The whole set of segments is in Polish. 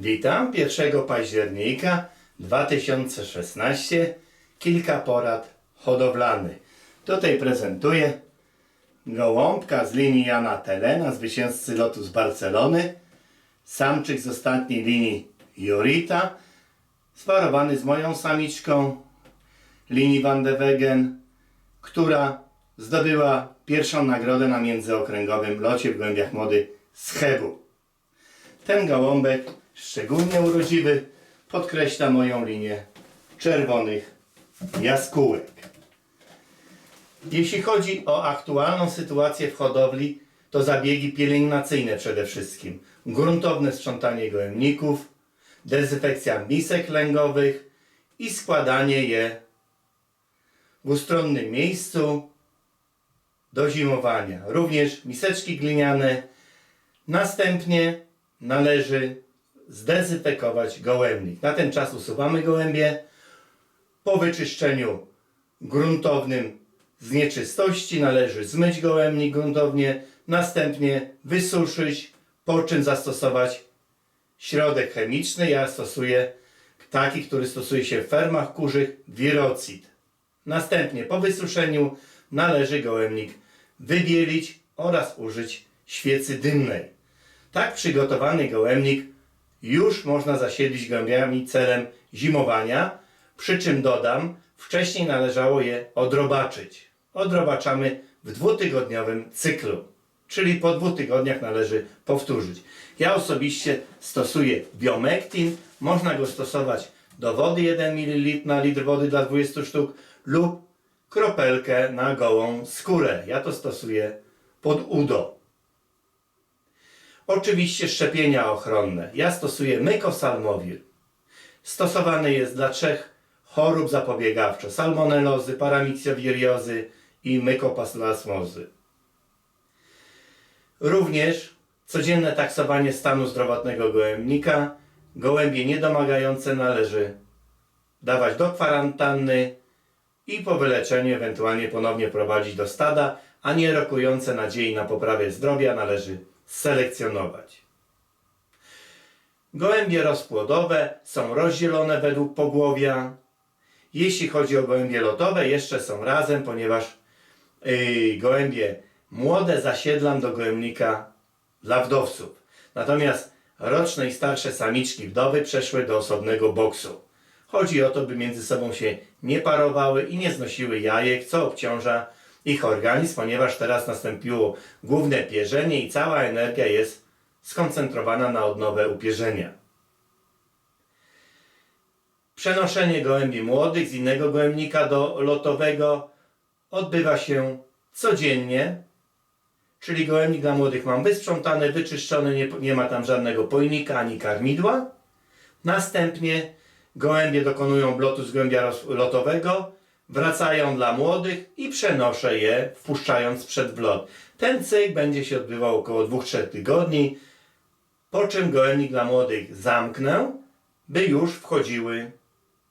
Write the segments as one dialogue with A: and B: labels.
A: Witam 1 października 2016. Kilka porad hodowlanych. Tutaj prezentuję gołąbka z linii Jana Telena, zwycięzcy lotu z Barcelony. Samczyk z ostatniej linii Jorita, sparowany z moją samiczką linii Van de Wegen, która zdobyła pierwszą nagrodę na międzyokręgowym locie w głębiach mody z Chebu. Ten gołąbek, szczególnie urodziwy, podkreśla moją linię czerwonych jaskółek. Jeśli chodzi o aktualną sytuację w hodowli, to zabiegi pielęgnacyjne przede wszystkim. Gruntowne sprzątanie gołębników, dezynfekcja misek lęgowych i składanie je w ustronnym miejscu do zimowania. Również miseczki gliniane. Następnie należy zdezynfekować gołębnik. Na ten czas usuwamy gołębie. Po wyczyszczeniu gruntownym z nieczystości należy zmyć gołębnik gruntownie, następnie wysuszyć, po czym zastosować środek chemiczny. Ja stosuję taki, który stosuje się w fermach kurzych, wirocid. Następnie po wysuszeniu należy gołębnik wybielić oraz użyć świecy dymnej. Tak przygotowany gołębnik już można zasiedlić gołębiami celem zimowania, przy czym dodam, wcześniej należało je odrobaczyć. Odrobaczamy w dwutygodniowym cyklu, czyli po dwóch tygodniach należy powtórzyć. Ja osobiście stosuję biomektin, można go stosować do wody 1 ml na litr wody dla 20 sztuk lub kropelkę na gołą skórę. Ja to stosuję pod udo. Oczywiście szczepienia ochronne. Ja stosuję mykosalmowir. Stosowany jest dla trzech chorób zapobiegawczo. Salmonelozy, paramicjowiriozy i mykoplasmozy. Również codzienne taksowanie stanu zdrowotnego gołębnika. Gołębie niedomagające należy dawać do kwarantanny i po wyleczeniu ewentualnie ponownie prowadzić do stada, a nie rokujące nadziei na poprawę zdrowia należy selekcjonować. Gołębie rozpłodowe są rozdzielone według pogłowia. Jeśli chodzi o gołębie lotowe, jeszcze są razem, ponieważ yy, gołębie młode zasiedlam do gołębnika dla wdowców. Natomiast roczne i starsze samiczki wdowy przeszły do osobnego boksu. Chodzi o to, by między sobą się nie parowały i nie znosiły jajek, co obciąża ich organizm, ponieważ teraz nastąpiło główne pierzenie i cała energia jest skoncentrowana na odnowę upierzenia. Przenoszenie gołębi młodych z innego gołębnika do lotowego odbywa się codziennie, czyli gołębnik dla młodych mam wysprzątany, wyczyszczony, nie, nie ma tam żadnego pojnika ani karmidła. Następnie gołębie dokonują blotu z gołębia lotowego, wracają dla młodych i przenoszę je, wpuszczając przed wlot. Ten cykl będzie się odbywał około 2-3 tygodni, po czym gołębnik dla młodych zamknę, by już wchodziły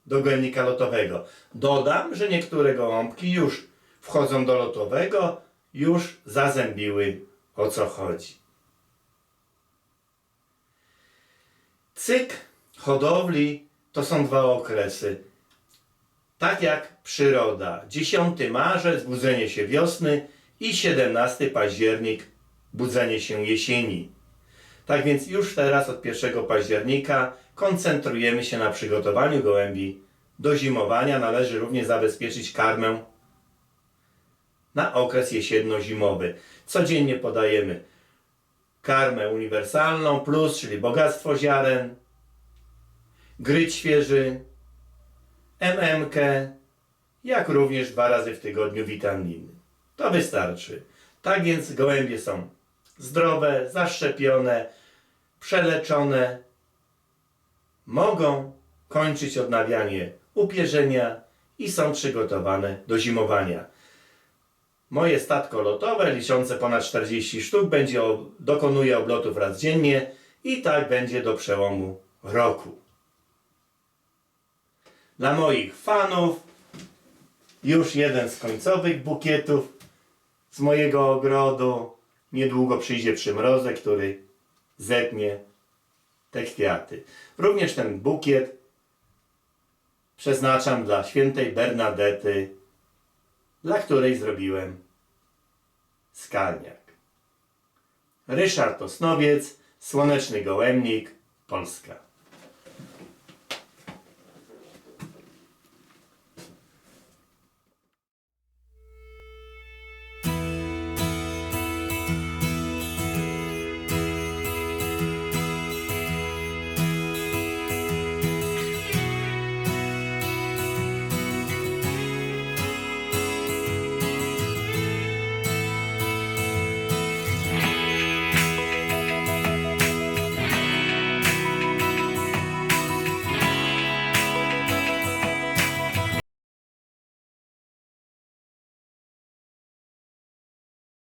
A: do gołębnika lotowego. Dodam, że niektóre gołąbki już wchodzą do lotowego, już zazębiły o co chodzi. Cykl hodowli to są dwa okresy. Tak jak przyroda. 10 marzec, budzenie się wiosny i 17 październik, budzenie się jesieni. Tak więc już teraz od 1 października koncentrujemy się na przygotowaniu gołębi do zimowania. Należy również zabezpieczyć karmę na okres jesienno-zimowy. Codziennie podajemy karmę uniwersalną plus, czyli bogactwo ziaren, gryć świeży, MMK, jak również dwa razy w tygodniu witaminy. To wystarczy. Tak więc gołębie są zdrowe, zaszczepione, przeleczone. Mogą kończyć odnawianie upierzenia i są przygotowane do zimowania. Moje statko lotowe, liczące ponad 40 sztuk, będzie dokonuje oblotów raz dziennie i tak będzie do przełomu roku. Dla moich fanów już jeden z końcowych bukietów z mojego ogrodu. Niedługo przyjdzie przymrozek, który zetnie te kwiaty. Również ten bukiet przeznaczam dla świętej Bernadety, dla której zrobiłem skalniak. Ryszard Osnowiec, Słoneczny Gołębnik, Polska.